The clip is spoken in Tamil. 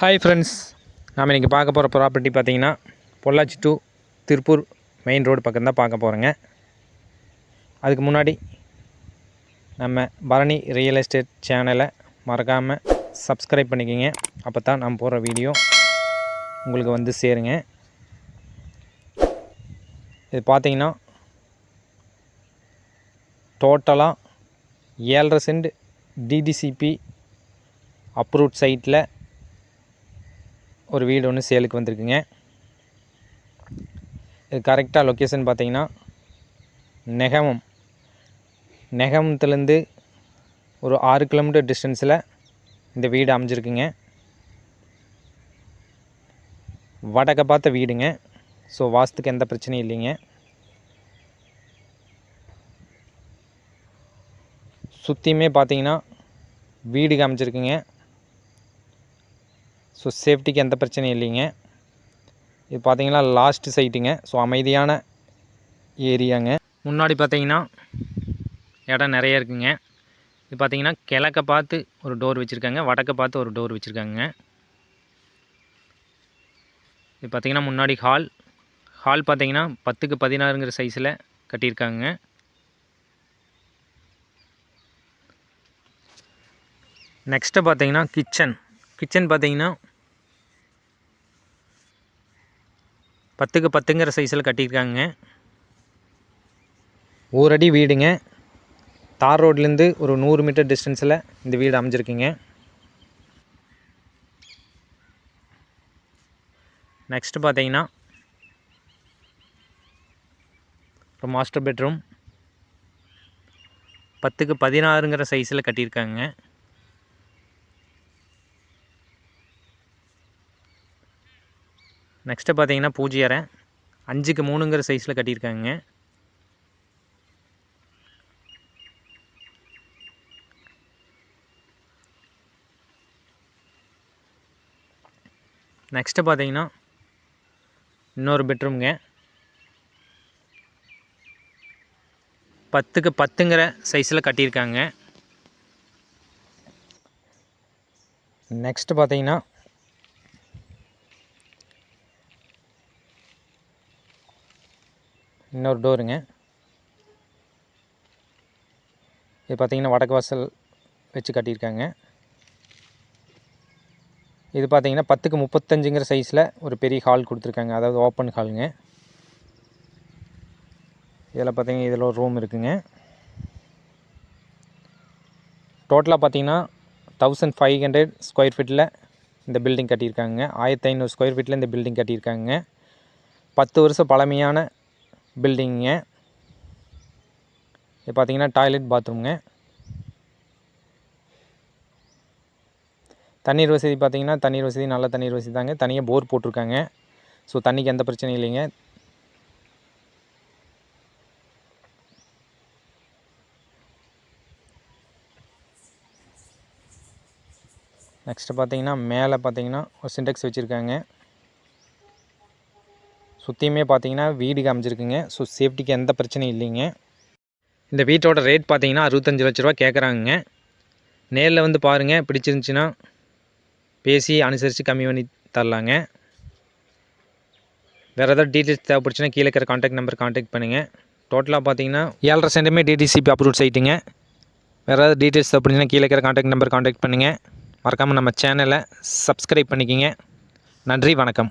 ஹாய் ஃப்ரெண்ட்ஸ் நாம் இன்றைக்கி பார்க்க போகிற ப்ராப்பர்ட்டி பார்த்தீங்கன்னா Pollachi to Tiruppur main road பக்கம் தான் பார்க்க போகிறோங்க அதுக்கு முன்னாடி நம்ம பரணி ரியல் எஸ்டேட் சேனலை மறக்காமல் சப்ஸ்கிரைப் பண்ணிக்கோங்க. அப்போ தான் நம்ம போகிற வீடியோ உங்களுக்கு வந்து சேருங்க. இது பார்த்தீங்கன்னா டோட்டலாக ஏழரை சென்ட் டிடிசிபி அப்ரூவ்ட் சைட்டில் ஒரு வீடு ஒன்று சேலுக்கு வந்திருக்குங்க. இது கரெக்டாக லொக்கேஷன் பார்த்தீங்கன்னா நெகமம். நெகமத்துலேருந்து ஒரு ஆறு கிலோமீட்டர் டிஸ்டன்ஸில் இந்த வீடு அமைஞ்சிருக்குங்க. வடக்க பார்த்த வீடுங்க. ஸோ வாஸ்துக்கு எந்த பிரச்சனையும் இல்லைங்க. சுற்றியுமே பார்த்தீங்கன்னா வீடு காமிச்சிருக்குங்க. ஸோ சேஃப்டிக்கு எந்த பிரச்சனையும் இல்லைங்க. இது பார்த்தீங்கன்னா லாஸ்ட் சைட்டுங்க ஸோ அமைதியான ஏரியாங்க. முன்னாடி பார்த்தீங்கன்னா இடம் நிறைய இருக்குங்க. இது பார்த்தீங்கன்னா கிழக்க பார்த்து ஒரு டோர் வச்சுருக்காங்க. வடக்க பார்த்து ஒரு டோர் வச்சுருக்காங்க. இது பார்த்திங்கன்னா முன்னாடி ஹால் ஹால் பார்த்தீங்கன்னா பத்துக்கு பதினாறுங்கிற சைஸில் கட்டியிருக்காங்க. நெக்ஸ்ட்டு பார்த்தீங்கன்னா கிச்சன் கிச்சன் பார்த்தீங்கன்னா பத்துக்கு பத்துங்கிற சைஸில் கட்டியிருக்காங்க. ஊரடி வீடுங்க. தார் ரோட்லேருந்து ஒரு நூறு மீட்டர் டிஸ்டன்ஸில் இந்த வீடு அமைஞ்சிருக்குங்க. நெக்ஸ்ட்டு பார்த்தீங்கன்னா ஒரு மாஸ்டர் பெட்ரூம் பத்துக்கு பதினாறுங்கிற சைஸில் கட்டியிருக்காங்க. நெக்ஸ்ட்டு பார்த்தீங்கன்னா பூஜை அறை. அஞ்சுக்கு மூணுங்கிற சைஸில் கட்டியிருக்காங்க. நெக்ஸ்ட்டு பார்த்தீங்கன்னா இன்னொரு பெட்ரூம்ங்க பத்துக்கு பத்துங்கிற சைஸில் கட்டியிருக்காங்க. நெக்ஸ்ட்டு பார்த்தீங்கன்னா இன்னொரு டோருங்க. இது பார்த்திங்கன்னா வடக்கு வாசல் வச்சு கட்டியிருக்காங்க. இது பார்த்திங்கன்னா பத்துக்கு முப்பத்தஞ்சுங்கிற சைஸில் ஒரு பெரிய ஹால் கொடுத்துருக்காங்க. அதாவது ஓப்பன் ஹாலுங்க. இதில் பார்த்திங்கன்னா இதில் ஒரு ரூம் இருக்குங்க. டோட்டலாக பார்த்திங்கன்னா தௌசண்ட் ஃபைவ் ஹண்ட்ரட் ஸ்கொயர் ஃபீட்டில் இந்த பில்டிங் கட்டியிருக்காங்க. ஆயிரத்தி ஐநூறு ஸ்கொயர் ஃபீட்டில் இந்த பில்டிங் கட்டியிருக்காங்க. பத்து வருஷம் பழமையான பில்டிங்குங்க இது பார்த்தீங்கன்னா டாய்லெட் பாத்ரூம்ங்க தண்ணீர் வசதி பார்த்தீங்கன்னா தண்ணீர் வசதி நல்ல தண்ணீர் வசதி தாங்க. தனியாக போர் போட்டிருக்காங்க. ஸோ தண்ணிக்கு எந்த பிரச்சனையும் இல்லைங்க. நெக்ஸ்ட்டு பார்த்தீங்கன்னா மேலே பார்த்தீங்கன்னா ஒரு சின்டெக்ஸ் வச்சுருக்காங்க. சுற்றியுமே பார்த்தீங்கன்னா வீடு காமிச்சிருக்குங்க. ஸோ சேஃப்டிக்கு எந்த பிரச்சனையும் இல்லைங்க. இந்த வீட்டோட ரேட் பார்த்தீங்கன்னா அறுபத்தஞ்சு லட்ச ரூபா கேட்குறாங்க நேரில் வந்து பாருங்கள் பிடிச்சிருந்துச்சின்னா பேசி அனுசரித்து கம்மி பண்ணி தரலாங்க. வேறு ஏதாவது டீட்டெயில்ஸ் தேவைப்படுச்சுன்னா கீழே இருக்கிற காண்டாக்ட் நம்பர் காண்டாக்ட் பண்ணுங்கள் டோட்டலாக பார்த்தீங்கன்னா ஏழரை சென்டமே டிடிசிபி அப்ரூவ் சைட்டுங்க வேறு ஏதாவது டீட்டெயில்ஸ் தேவைப்படுச்சுன்னா கீழே இருக்கிற காண்டாக்ட் நம்பர் காண்டாக்ட் பண்ணுங்கள் மறக்காமல் நம்ம சேனலை சப்ஸ்கிரைப் பண்ணிக்கிங்க. நன்றி வணக்கம்.